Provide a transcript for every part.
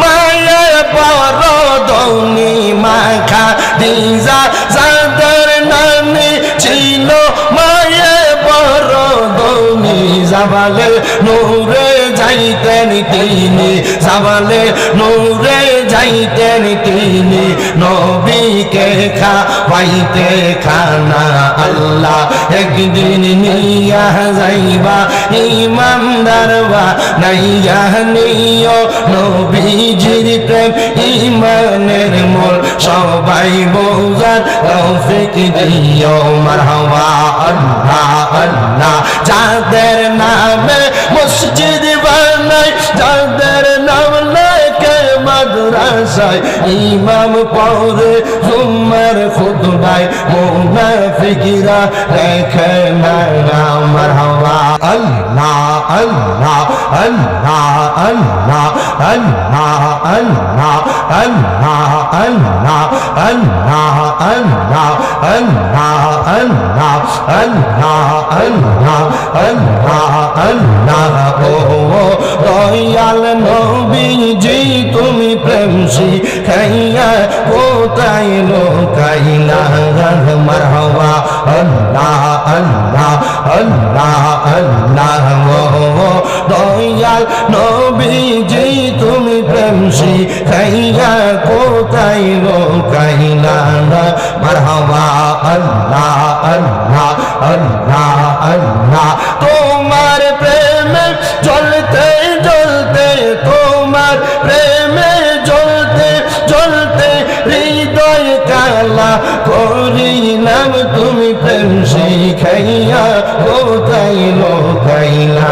মায়ে বড় দৌনি মাখা দিজা যাদের নানি ছিল মায়ের বড় দৌনি যাবালে নূরে যাইতেন তিনি যাবালে নূরে যাইতেন তিনি নবীকে খাওয়াইতে খানা আল্লাহ একদিন নিয়া যাইবা, ইমানদারবা নাইয়া নিও নবীজির প্রেম, ইমানের মোল সবাই বোঝার তৌফিক দিও, মারহাবা। মাদ্রাসায় ইমাম পড়ে জুম্মার খুতবায় মুনাফিকিরা লেখে না মারহাবা আল্লাহ আল্লাহ আল্লাহ আল্লাহ আল্লাহ আল্লাহ আল্লাহ আল্লাহ আল্লাহ আল্লাহ আল্লাহ আল্লাহ আল্লাহ আল্লাহ আল্লাহ আল্লাহ ও দয়াল নবীজি, তুমি প্রেম শিখাইয়া কোথায় লোকাইলা? মারহাবা, আল্লাহ আল্লাহ আল্লাহ আল্লাহ ও দয়াল নবীজি, তুমি প্রেম শিখাইয়া কোথায় লোকাইলা? মারহাবা, আল্লাহ আল্লাহ আল্লাহ আল্লাহ তোমার প্রেমে জ্বলতে জ্বলতে তোমার প্রেমে জ্বলতে জ্বলতে হৃদয় কালা করিলাম তুমি প্রেম শিখাইয়া কোথায় লোকাইলা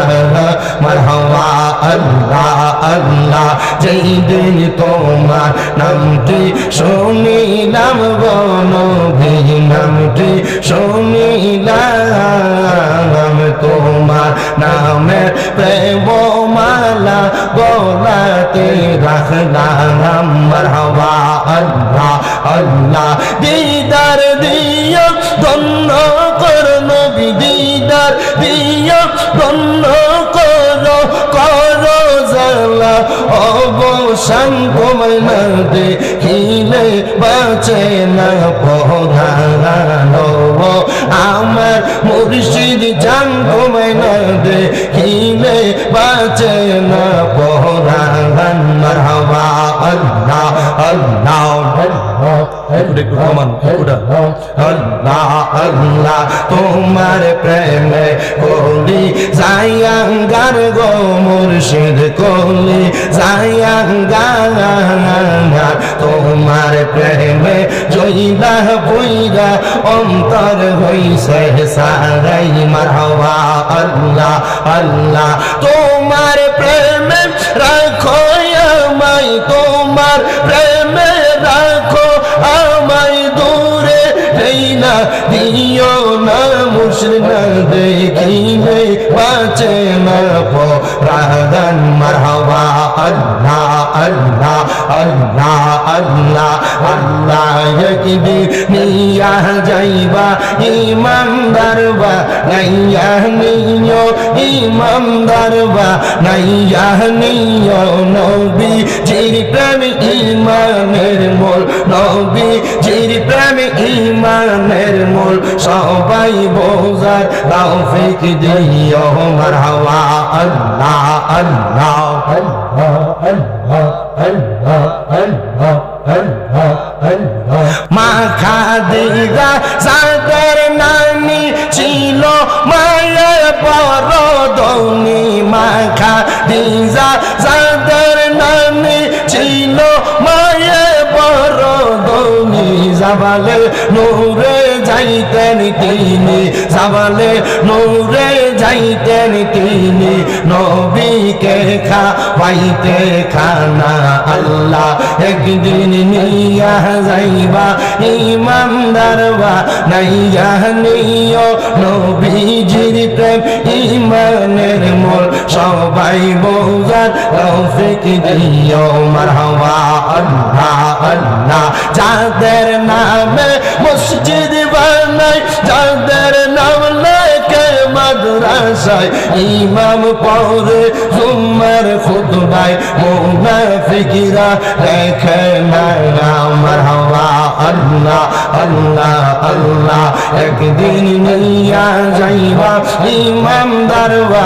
মারহাবা আল্লাহ আল্লাহ যেই দিন তোমার নামটি শুনিলাম বনভি নামটি শুনিলাম প্রেম মালা গলাতে রাখলাম মারহাবা আল্লাহ আল্লাহ। দিদার দিয়, ধন্য কর নবী দিদার দিয়, ধন্য কর কর জালা অবসান তোমায় না দেখিলে বাঁচে না পধানো আমার মুর্শিদ জান তোমায় না দেখিলে বাঁচে না পধান মারহাবা আল্লাহ আল্লাহ আল্লাহ আল্লাহ তোমার প্রেমে কলি যাইয়াঙ্গার গো মুর্শিদ কলি যাইয়াঙ্গার তোমার প্রেমে জইলা বইরা অন্তর হইছে সারাই মারহাবা আল্লাহ আল্লাহ। তোমার প্রেমে রাখো আমায়, তোমার প্রেমে রাখো আমায়। দূরে না মুসলিম দেখিলে বাঁচে না পরাগান মারহাবা, আল্লাহ আল্লাহ আল্লাহ আল্লাহ আল্লাহ একদি নিয়া যাইবা, ইমানদার বা নাইয়া নিও, ইমানদার বা নাইয়া নিও নবী জির প্রেম ইমানের মোল, নবী ইমানের মূল, সবাই বোঝার তৌফিক দিও। মারহাবা, আল্লাহ আল্লাহ আল্লাহ আল্লাহ আল্লাহ আল্লাহ আল্লাহ মাখা দিগা সাদের নানি ছিল মায়ের বড় দৌনি। মাখা দিগা সাদের জাবালে নৌরে যাইতেন তিনি। জাবালে নূরে যাইতেন তিনি নবীকে খাওয়াইতে খানা আল্লাহ একদিন নিয়া যাইবা ইমানদারবা নাইয়া নিও। নবীজির প্রেম ইমানের মোল, সবাই বোঝার তৌফিক দিও। মারহাবা আল্লাহ আল্লাহ, যাদের নামে মসজিদ বানাই, যাদের মাদ্রাসায় ইমাম পড়ে জুম্মার খুতবায়, মুনাফিকরা দেখে না, মারহাবা, আল্লাহ আল্লাহ আল্লাহ। একদিন নিয়া যাইবা, ইমাম দারবা